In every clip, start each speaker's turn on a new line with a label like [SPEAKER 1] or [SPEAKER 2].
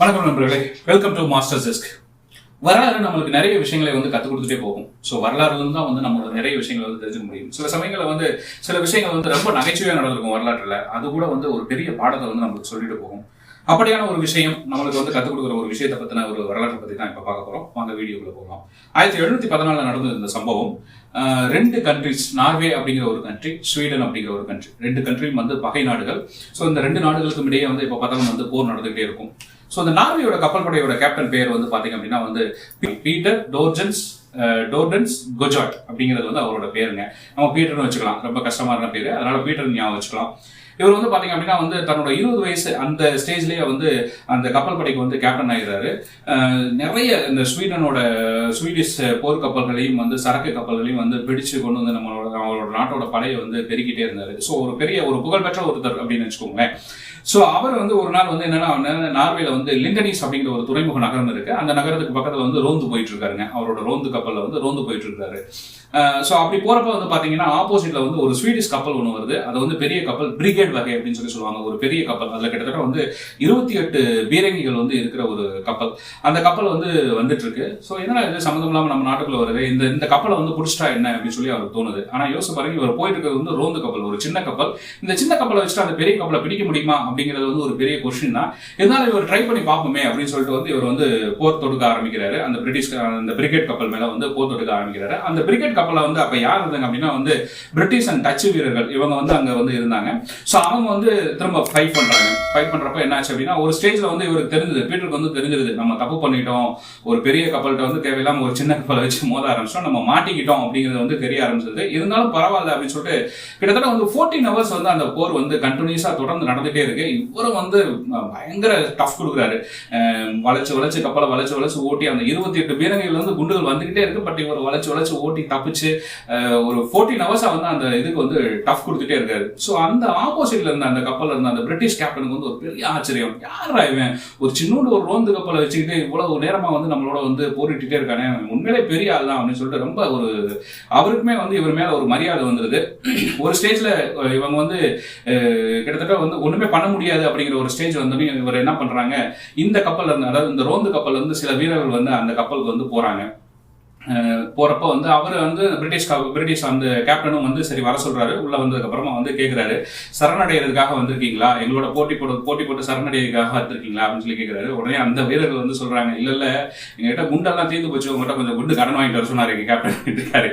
[SPEAKER 1] வணக்கம் நண்பர்களே. Welcome to master desk வரலாறு நம்மளுக்கு நிறைய விஷயங்களை வந்து கற்றுக் கொடுத்துட்டே போகும். ஸோ வரலாறுல இருந்து தான் வந்து நம்மளோட நிறைய விஷயங்களை வந்து தெரிஞ்சுக்க முடியும். சில சமயங்களில் வந்து சில விஷயங்கள் வந்து ரொம்ப நகைச்சுவையாக நடந்திருக்கும் வரலாற்றில். அது கூட வந்து ஒரு பெரிய பாடத்தை வந்து நம்மளுக்கு சொல்லிட்டு போகும். அப்படியான ஒரு விஷயம் நம்மளுக்கு வந்து கற்றுக் கொடுக்குற ஒரு விஷயத்தை பற்றின ஒரு வரலாற்றை பற்றி தான் இப்போ பார்க்க போகிறோம் வாங்க வீடியோக்குள்ள போகலாம். ஆயிரத்தி எழுநூத்தி பதினாலில் நடந்த இந்த சம்பவம் ரெண்டு கண்ட்ரிஸ் நார்வே அப்படிங்கிற ஒரு கண்ட்ரி ஸ்வீடன் அப்படிங்கிற ஒரு கண்ட்ரி ரெண்டு கண்ட்ரியும் வந்து பகை நாடுகள். ஸோ இந்த ரெண்டு நாடுகளுக்கும் இடையே வந்து இப்போ பார்த்தாலும் வந்து போர் நடந்துகிட்டே இருக்கும். ஸோ இந்த நார்வேயோட கப்பல் படையோட கேப்டன் பேர் வந்து பாத்தீங்க அப்படின்னா வந்து பீட்டர் டோர்ஜன்ஸ் டோர்டன்ஸ் கொஜாட் அப்படிங்கிறது வந்து அவரோட பேருங்க. நம்ம பீட்டர்னு வச்சுக்கலாம். ரொம்ப கஷ்டமான பேரு. அதனால பீட்டர் ஞாபகம் வச்சுக்கலாம். இவர் வந்து பாத்தீங்க அப்படின்னா வந்து தன்னோட இருபது வயசு அந்த ஸ்டேஜ்லயே வந்து அந்த கப்பல் படைக்கு வந்து கேப்டன் ஆகிறாரு நிறைய இந்த ஸ்வீடனோட ஸ்வீடிஷ் போர் கப்பல்களையும் வந்து சரக்கு கப்பல்களையும் வந்து பிடிச்சு கொண்டு வந்து நம்மளோட அவரோட நாட்டோட படையை வந்து பெருக்கிட்டே இருந்தாரு. ஸோ ஒரு பெரிய ஒரு புகழ்பெற்ற ஒருத்தர் அப்படின்னு வச்சுக்கோங்களேன். ஸோ அவர் வந்து ஒரு நாள் வந்து என்னன்னா நார்வேல வந்து லிண்டனிஸ் அப்படிங்கிற ஒரு துறைமுக நகரம் இருக்கு. அந்த நகரத்துக்கு பக்கத்துல வந்து ரோந்து போயிட்டு இருக்காருங்க அவரோட ரோந்து கப்பல்ல வந்து ரோந்து போயிட்டு இருக்காரு ஸோ அப்படி போறப்ப வந்து பாத்தீங்கன்னா ஆப்போசிட்ல வந்து ஒரு ஸ்வீடிஷ் கப்பல் ஒன்று வருது. அது வந்து பெரிய கப்பல் பிரிகேட் வகை அப்படின்னு சொல்லி சொல்லுவாங்க. ஒரு பெரிய கப்பல் அதில் கிட்டத்தட்ட வந்து இருபத்தி எட்டு பீரங்கிகள் வந்து இருக்கிற ஒரு கப்பல் அந்த கப்பல் வந்து வந்துட்டு இருக்கு ஸோ என்னடா இது சம்மந்தம் இல்லாமல் நம்ம நாட்டுக்குள்ள வருது? இந்த இந்த கப்பலை வந்து புடிச்சிட்டா என்ன அப்படின்னு சொல்லி அவருக்கு தோணுது. ஆனால் யோசிச்சு பாருங்க இவர் போயிட்டு இருக்கிறது வந்து ரோந்து கப்பல் ஒரு சின்ன கப்பல் இந்த சின்ன கப்பலை வச்சுட்டு அந்த பெரிய கப்பலை பிடிக்க முடியுமா அப்படிங்கிறது வந்து ஒரு பெரிய கொஸ்டின் தான். இருந்தாலும் இவர் ட்ரை பண்ணி பார்ப்போமே அப்படின்னு சொல்லிட்டு வந்து இவர் வந்து போர் தொடுக்க ஆரம்பிக்கிறாரு. அந்த பிரிட்டிஷ் அந்த பிரிகேட் கப்பல் மேல வந்து போர் தொடுக்க ஆரம்பிக்கிறாரு. அந்த பிரிகேட் கப்பலை வந்து அப்ப யார் இருந்தாங்க அப்படின்னா வந்து பிரிட்டிஷ் அண்ட் டச் வீரர்கள். இவங்க வந்து அங்க வந்து இருந்தாங்க. ஸோ அவங்க வந்து திரும்ப ஃபைட் பண்றாங்க. ஃபைட் பண்றப்ப என்ன ஆச்சு அப்படின்னா ஒரு ஸ்டேஜ்ல வந்து இவருக்கு தெரிஞ்சது பீட்டருக்கு வந்து தெரிஞ்சிருது. நம்ம தப்பு பண்ணிட்டோம். ஒரு பெரிய கப்பல்கிட்ட வந்து தேவையில்லாம ஒரு சின்ன கப்பலை வச்சு மோத ஆரம்பிச்சோம் நம்ம மாட்டிக்கிட்டோம் அப்படிங்கிறது வந்து தெரிய ஆரம்பிச்சது. இருந்தாலும் பரவாயில்ல அப்படின்னு சொல்லிட்டு கிட்டத்தட்ட வந்து ஃபோர்டீன் ஹவர்ஸ் வந்து அந்த போர் வந்து கண்டினியூஸா தொடர்ந்து நடந்துட்டே இருக்கு. இவரும் வந்து பயங்கர டஃப் கொடுக்குறாரு. வளைச்சு வளைச்சு கப்பலை வளைச்சு வளைச்சு ஓட்டி அந்த இருபத்தி எட்டு பீரங்கிகள் வந்து குண்டுகள் வந்துகிட்டே இருக்கு. பட் இவர் வளைச்சு வளைச்சு ஓட்டி தப்பிச்சு ஒரு ஃபோர்டீன் ஹவர்ஸா வந்து அந்த இதுக்கு வந்து டஃப் கொடுத்துட்டே இருக்காரு. ஸோ அந்த ஆப்போசிட்ல இருந்த அந்த கப்பல்ல இருந்த அந்த பிரிட்டிஷ் கேப்டனுக்கு வந்து ஒரு பெரிய ஆச்சரியம். யாரா இவன்? ஒரு சின்னோண்டு ஒரு ரோந்து கப்பலை வச்சுக்கிட்டு இவ்வளவு நேரமா வந்து நம்மளோட வந்து போரிட்டுட்டே இருக்கானே? உண்மையிலே பெரிய ஆள் தான் அப்படின்னு சொல்லிட்டு ரொம்ப ஒரு அவருக்குமே வந்து இவர் மேல ஒரு மரியாதை வந்துருது. ஒரு ஸ்டேஜ்ல இவங்க வந்து கிட்டத்தட்ட வந்து ஒண்ணுமே பண்ண முடியாது அப்படிங்கிற ஒரு ஸ்டேஜ் வந்தோடனே இவர் என்ன பண்றாங்க? இந்த கப்பல்ல இருந்து அதாவது இந்த ரோந்து கப்பல்ல இருந்து சில வீரர்கள் வந்து அந்த கப்பலுக்கு வந்து போறாங்க. போகிறப்ப வந்து அவர் வந்து பிரிட்டிஷ் பிரிட்டிஷ் அந்த கேப்டனும் வந்து சரி வர சொல்கிறாரு உள்ளே வந்ததுக்கப்புறமா வந்து கேட்குறாரு சரணடைகிறதுக்காக வந்திருக்கீங்களா? எங்களோட போட்டி போட்டு போட்டி போட்டு சரணடைகிறதுக்காக வந்திருக்கீங்களா? அப்படின்னு சொல்லி கேட்குறாரு உடனே அந்த வீரர்கள் வந்து சொல்கிறாங்க இல்லை இல்லை எங்ககிட்ட குண்டெல்லாம் தீர்ந்து போச்சு. உங்கள்கிட்ட கொஞ்சம் குண்டு கடன் வாங்கிட்டு வர சொன்னார் எங்கள் கேப்டன் இருக்காரு.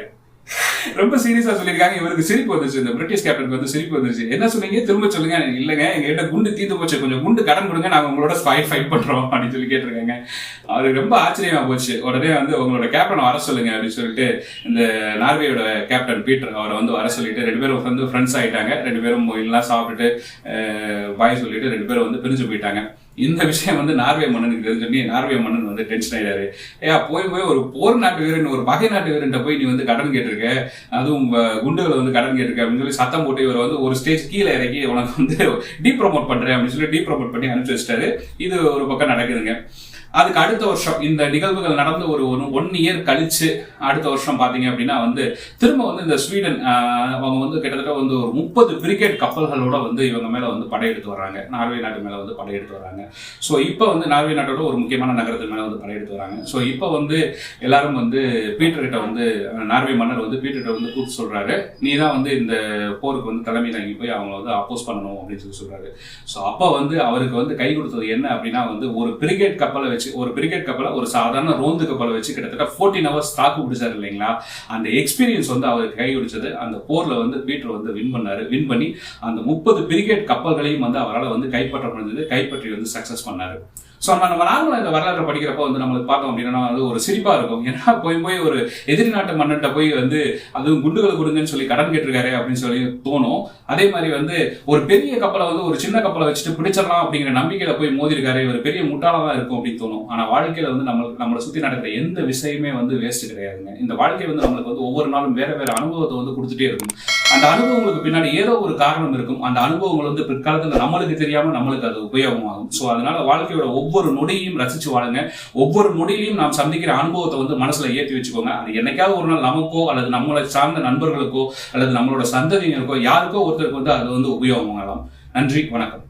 [SPEAKER 1] ரொம்ப சீரியஸா சொல்லியிருக்காங்க. இவருக்கு சிரிப்பு வந்துச்சு இந்த பிரிட்டிஷ் கேப்டனுக்கு வந்து சிரிப்பு வந்துச்சு என்ன சொன்னீங்க? திரும்ப சொல்லுங்க. இல்லங்க எங்ககிட்ட குண்டு தீர்ந்து போச்சு. கொஞ்சம் குண்டு கடன் கொடுங்க. நாங்க உங்களோட ஃபைட் ஃபைட் பண்றோம் அப்படின்னு சொல்லி கேட்டிருக்காங்க. அவருக்கு ரொம்ப ஆச்சரியமா போச்சு. உடனே வந்து உங்களோட கேப்டன் வர சொல்லுங்க அப்படின்னு சொல்லிட்டு இந்த நார்வேயோட கேப்டன் பீட்டர் அவரை வந்து வர சொல்லிட்டு ரெண்டு பேரும் வந்து ஃப்ரெண்ட்ஸ் ஆயிட்டாங்க. ரெண்டு பேரும் எல்லாம் சாப்பிட்டுட்டு பாய் சொல்லிட்டு ரெண்டு பேரும் வந்து பிரிஞ்சு போயிட்டாங்க. இந்த விஷயம் வந்து நார்வே மன்னனுக்கு தெரிஞ்சு நார்வே மன்னன் வந்து டென்ஷன் ஆயிடாரு ஏயா போய் போய் ஒரு போர் நாட்டு வீரன் ஒரு பகை நாட்டு வீரன்ட்ட போய் நீ வந்து கடன் கேட்டிருக்க. அதுவும் குண்டுகளை வந்து கடன் கேட்டிருக்க அப்படின்னு சொல்லி சத்தம் போட்டு இவர் வந்து ஒரு ஸ்டேஜ் கீழே இறக்கி உனக்கு வந்து டீ ப்ரொமோட் பண்றேன் அப்படின்னு சொல்லி டீ ப்ரொமோட் பண்ணி அனுப்பிச்சு வச்சிட்டாரு. இது ஒரு பக்கம் நடக்குதுங்க. அதுக்கு அடுத்த வருஷம் இந்த நிகழ்வுகள் நடந்து ஒரு ஒன் இயர் கழிச்சு அடுத்த வருஷம் பார்த்தீங்க அப்படின்னா வந்து திரும்ப வந்து இந்த ஸ்வீடன் அவங்க வந்து கிட்டத்தட்ட வந்து ஒரு முப்பது பிரிகேட் கப்பல்களோட வந்து இவங்க மேலே வந்து படையெடுத்து வர்றாங்க. நார்வே நாட்டு மேலே வந்து படையெடுத்து வர்றாங்க. ஸோ இப்போ வந்து நார்வே நாட்டோட ஒரு முக்கியமான நகரத்து மேலே வந்து படையெடுத்து வராங்க ஸோ இப்போ வந்து எல்லாரும் வந்து பீட்டர் கிட்ட வந்து நார்வே மன்னர் வந்து பீட்டர்கிட்ட வந்து கூப்பிட்டு சொல்றாரு. நீ தான் வந்து இந்த போருக்கு வந்து தலைமை தாங்கி போய் அவங்கள வந்து அப்போஸ் பண்ணணும் அப்படின்னு சொல்லி சொல்றாரு. ஸோ அப்போ வந்து அவருக்கு வந்து கை கொடுத்தது என்ன அப்படின்னா வந்து ஒரு பிரிகேட் கப்பலை வச்சு ஒரு பிரிகேட் கப்பலை ஒரு சாதாரண ரோந்து கப்பலை வச்சு கிட்டத்தட்ட ஃபோர்டீன் ஹவர்ஸ் தாக்கு பிடிச்சாரு இல்லைங்களா? அந்த எக்ஸ்பீரியன்ஸ் வந்து அவருக்கு கை பிடிச்சது அந்த போர்ல வந்து பீட்டர் வந்து வின் பண்ணாரு. வின் பண்ணி அந்த முப்பது பிரிகேட் கப்பல்களையும் வந்து அவரால் வந்து கைப்பற்ற முடிஞ்சது கைப்பற்றி வந்து சக்சஸ் பண்ணாரு. ஸோ நம்ம நம்ம நார்மலாக இந்த வரலாற்றை படிக்கிறப்போ வந்து நம்மளுக்கு பார்த்தோம் அப்படின்னா அது ஒரு சிரிப்பா இருக்கும். ஏன்னா போய் போய் ஒரு எதிரி நாட்டு மன்னன்ட்ட போய் வந்து அதுவும் குண்டுகளை கொடுங்கன்னு சொல்லி கடன் கேட்டிருக்காரு அப்படின்னு சொல்லி தோணும். அதே மாதிரி வந்து ஒரு பெரிய கப்பலை வந்து ஒரு சின்ன கப்பலை வச்சுட்டு பிடிச்சிடலாம் அப்படிங்கிற நம்பிக்கையில போய் மோதிருக்காரு ஒரு பெரிய முட்டாளதான் இருக்கும் அப்படின்னு தோணும். ஆனா வாழ்க்கையில வந்து நம்மளுக்கு நம்மளை சுத்தி நடக்கிற எந்த விஷயமே வந்து வேஸ்ட் கிடையாதுங்க. இந்த வாழ்க்கை வந்து நம்மளுக்கு வந்து ஒவ்வொரு நாளும் வேற வேற அனுபவத்தை வந்து கொடுத்துட்டே இருக்கும். அந்த அனுபவங்களுக்கு பின்னாடி ஏதோ ஒரு காரணம் இருக்கும். அந்த அனுபவங்கள் வந்து பிற்காலத்துல நம்மளுக்கு தெரியாம நம்மளுக்கு அது உபயோகமாகும். ஸோ அதனால வாழ்க்கையோட ஒவ்வொரு நொடியையும் ரசிச்சு வாழுங்க. ஒவ்வொரு நொடியிலையும் நாம் சந்திக்கிற அனுபவத்தை வந்து மனசுல ஏற்றி வச்சுக்கோங்க. அது என்னைக்காவது ஒரு நாள் நமக்கோ அல்லது நம்மளை சார்ந்த நண்பர்களுக்கோ அல்லது நம்மளோட சந்ததியினருக்கோ யாருக்கோ ஒருத்தருக்கு வந்து அது வந்து உபயோகமாகலாம். நன்றி வணக்கம்.